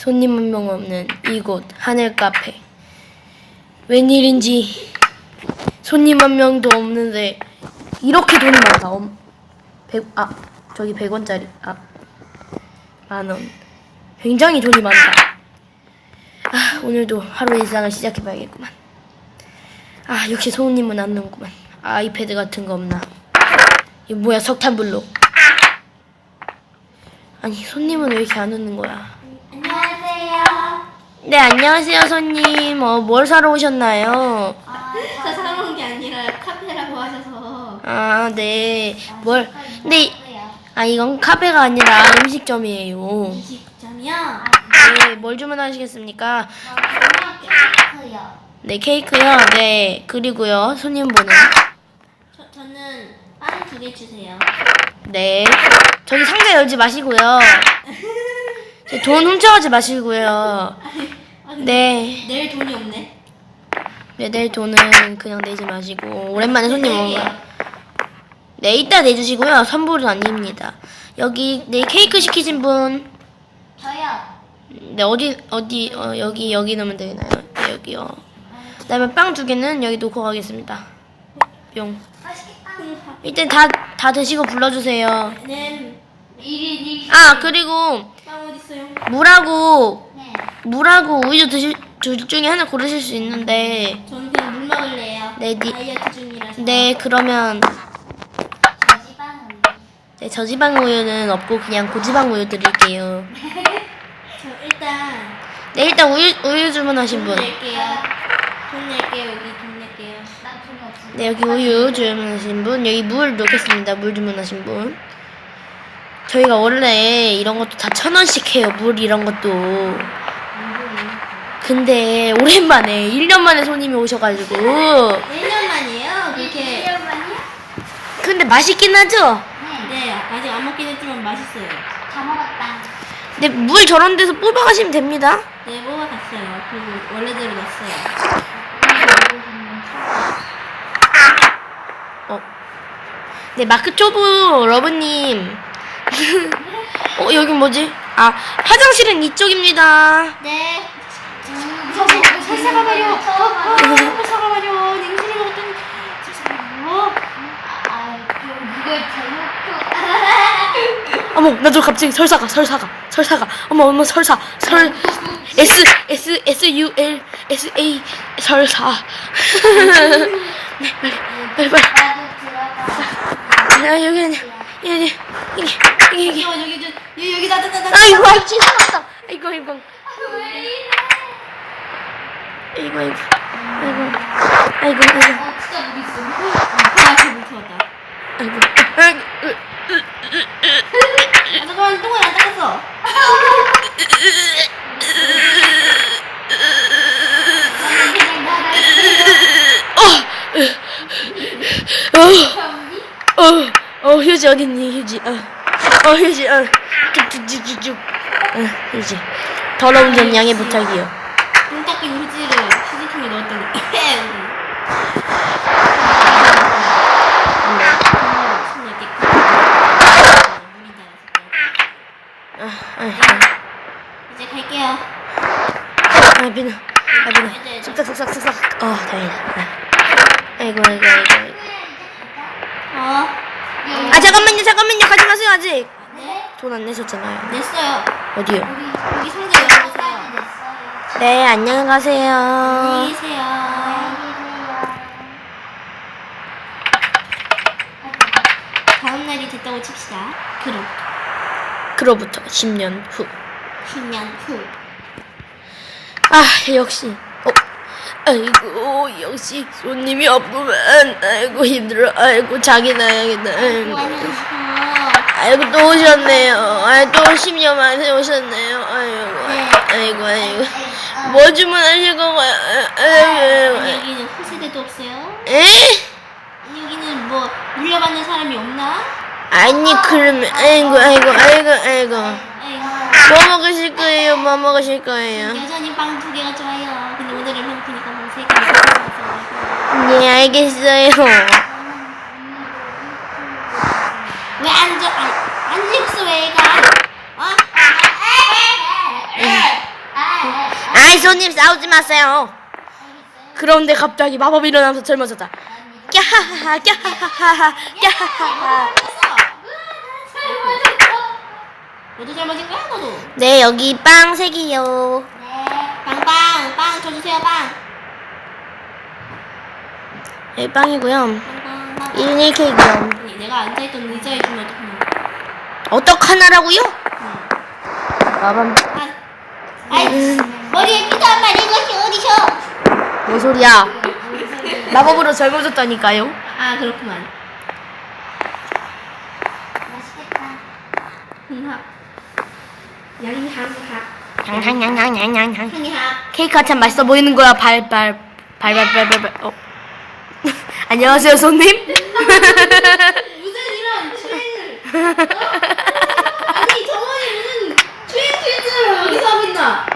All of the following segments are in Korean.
손님 한 명 없는 이곳 하늘 카페. 웬일인지 손님 한 명도 없는데 이렇게 돈이 많다. 엄, 백, 아 저기 100원짜리 아 만원. 굉장히 돈이 많다. 아 오늘도 하루 일상을 시작해봐야겠구만. 아 역시 손님은 안 넘구만. 아이패드 같은 거 없나? 이 뭐야 석탄 블록. 아니 손님은 왜 이렇게 안 오는 거야? 네, 안녕하세요, 손님. 어, 뭘 사러 오셨나요? 아, 저 사러 온게 아니라 카페라고 하셔서. 아, 네. 뭘, 근데, 이-. 아, 이건 카페가 아니라 음식점이에요. 음식점이요? 네, 뭘 주문하시겠습니까? 케이크요. 네, 케이크요. 네, 그리고요, 손님분은? 저, 저는 빵 두 개 주세요. 네. 저기 상자 열지 마시고요. 저돈 훔쳐가지 마시고요. 네. 내일 돈이 없네. 네, 내일 돈은 그냥 내지 마시고, 오랜만에 손님 온 거야. 네, 이따 내주시고요. 선불은 아닙니다. 여기, 네, 케이크 시키신 분. 저요. 네, 어디, 어디, 어, 여기, 여기 넣으면 되나요? 네, 여기요. 그 다음에 빵 두 개는 여기 놓고 가겠습니다. 뿅. 맛있겠다. 일단 다, 다 드시고 불러주세요. 네. 아, 그리고, 빵 어디 있어요? 물하고, 네. 물하고 우유 드실, 둘 중에 하나 고르실 수 있는데, 저는 그냥 물 먹을래요. 네, 니- 다이어트 중이라서. 네, 그러면. 네, 저지방 우유는 없고 그냥 고지방 우유 드릴게요. 저 일단 네, 일단 우유, 우유 주문하신 돈 분. 낼게요. 돈 낼게요. 여기 돈 낼게요. 난 돈이 없어. 네, 여기 우유 주문하신 분, 여기 물 넣겠습니다. 물 주문하신 분. 저희가 원래 이런 것도 다 천 원씩 해요. 물 이런 것도. 근데 오랜만에 1년 만에 손님이 오셔가지고 1년 만이에요? 그렇게. 1년 만이요? 근데 맛있긴 하죠? 네, 아직 안 먹긴 했지만 맛있어요. 다 먹었다. 근데 물 저런 데서 뽑아가시면 됩니다. 네, 뽑아갔어요. 그리고 원래대로 넣었어요. 어. 네, 마크 초보 러브님. 어, 여긴 뭐지? 아, 화장실은 이쪽입니다. 네. 설사가 말이요. 냉수를 먹었더니 설사가 아, 이걸 잘못 어머, 나도 갑자기 설사가, 설사가, 설사가. 어머, 어머, 설사, 설, S, S, S, U, L, S, A, 설사. 네, 빨리, 빨리, 빨리. 나도 들어가. 아, 여기는, 여기, 여기, 여기, 여기, 여기. 어, 여기 저 여기 여기 나다 나다. 아이고, 아이고, 지나갔다. 아이고, 아이고, 왜 이래? 아이고, 아이고, 아이고, 아이고, 아이고, 어, 진짜 물 있어. 아, 저물 터졌다. 아이고, 아이고. 아, 잠깐만 똥을 안 닦았어. 어, 어, 어, 휴지 어딨니, 휴지, 어, 어, 휴지, 어, 쭉쭉쭉쭉쭉, 어, 휴지. 더러운 점 양해 부탁이요. 똥 닦인 휴지를 휴지 통에 넣었더니 아, 아, 갈게요. 아, 아, 비누. 싹싹싹싹싹. 어, 다행이다. 아. 아이고, 아이고, 아이고. 어? 아, 잠깐만요, 잠깐만요, 가지 마세요, 아직. 네? 돈 안 내셨잖아요. 냈어요. 어디요? 여기 상자 열어보세요. 네, 안녕히 안녕히 가세요. 계세요. 다음 날이 됐다고 칩시다. 그럼 그로부터 10년 후. 10년 후. 아 역시 어 아이고 역시 손님이 없구만 아이고 힘들어 아이고 자기 나야겠다 아이고. 아이고 또 오셨네요 아이 또 10년 만에 오셨네요 아이고 네. 아이고 아이고 뭐 주문하실 건가요 아이고 아이고 여기는 후세대도 없어요? 에? 여기는 뭐 물려받는 사람이 없나? 아니 그러면 아이고 아이고 아이고 아이고. 뭐 먹으실 거예요 뭐 먹으실 거예요 여전히 빵 두 개가 좋아요. 근데 오늘은 배고프니까 뭐세 개. 네 알겠어요 왜안 줘? 안, 안 죽어 왜 가? 아이 손님 싸우지 마세요. 그런데 갑자기 마법이 일어나면서 젊어졌다. 꺄하하하 꺄하하하 꺄하하하. 너도 젊어진 거야 너도? 네 여기 빵 색이요. 빵빵 빵 쳐주세요 빵. 네 빵이고요. 빵빵. 1일 케이크요. 아니 내가 앉아있던 의자에 주면 어떡하나? 어떡하나라고요? 응. 아, 아이 머리에 피도 안 마른 것이 어디셔? 뭔 소리야? 마법으로 젊어졌다니까요. 아 그렇구만. 흥합. 양이합합. 향향향향향향. 향이합. 케이크가 참 맛있어 보이는 거야. 발 발 발 발 발 발발. 어. 안녕하세요 손님. 무슨 이런? 아니 정원이 무슨 추행 퀴즈를 여기서 하고 있나?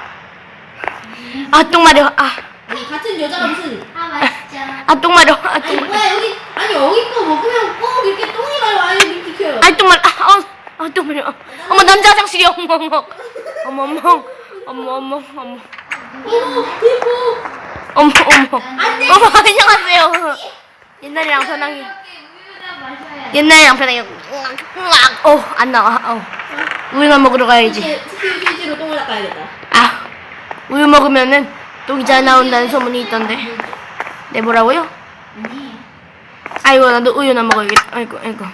아똥 마려. 아. 아니 같은 여자가 무슨? 아 맛있죠. 아 똥 마려. 아 아니 똥 마려. 뭐야 여기 아니 여기 거 먹으면 꼭 이렇게 똥이 가요 아니 이렇게 켜요. 아 똥 마려. 아, 어. 아, 똥 마려. 어머 남자 화장실이 어머 어머. 어머 어머. 어머 어머 어머. 이모 이모. 어머 어머. 안 돼. 어머 안녕하세요. 옛날이랑 편하게. 옛날이랑 편하게. 어, 안 나와. 어. 우유만 먹으러 가야지. 스킬 퀴즈로 똥을 닦아야겠다. 아, 우유 먹으면은 똥이 잘 나온다는 소문이 있던데. 네, 뭐라고요? 아이고, 나도 우유나 먹어야겠다. 아이고, 아이고.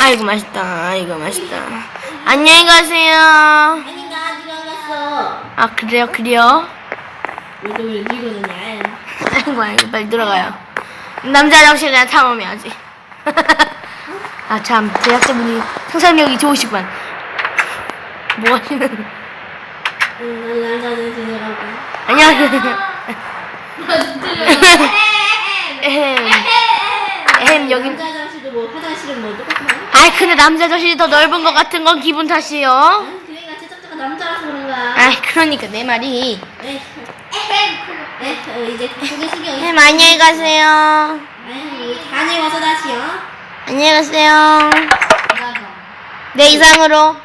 아이고, 맛있다. 아이고, 맛있다. 안녕히 가세요. 아닌가 아직 안 갔어. 아, 그래요, 그래요? 아이고, 아이고, 빨리 들어가요. 남자 화장실 그냥 탐험해야지. 아, 참, 제작자분이 상상력이 좋으시구만. 뭐 하시는. 응, 난 남자는 지내라고. 안녕하세요. 에헴. 에헴, 여긴. 남자 화장실도 뭐 화장실은 뭐 똑같나? 아이, 근데 남자 화장실이 더 넓은 것 같은 건 기분 탓이요. 그러니까 제작자가 남자라서 그런가? 아이, 그러니까 내 말이. 에이, 에이, 어, 이제 그게 신경. 에헴, 안녕히 가세요. 아이, 다녀 와서 다시요. 안녕히 가세요. 네, 이상으로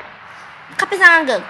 카페 상황극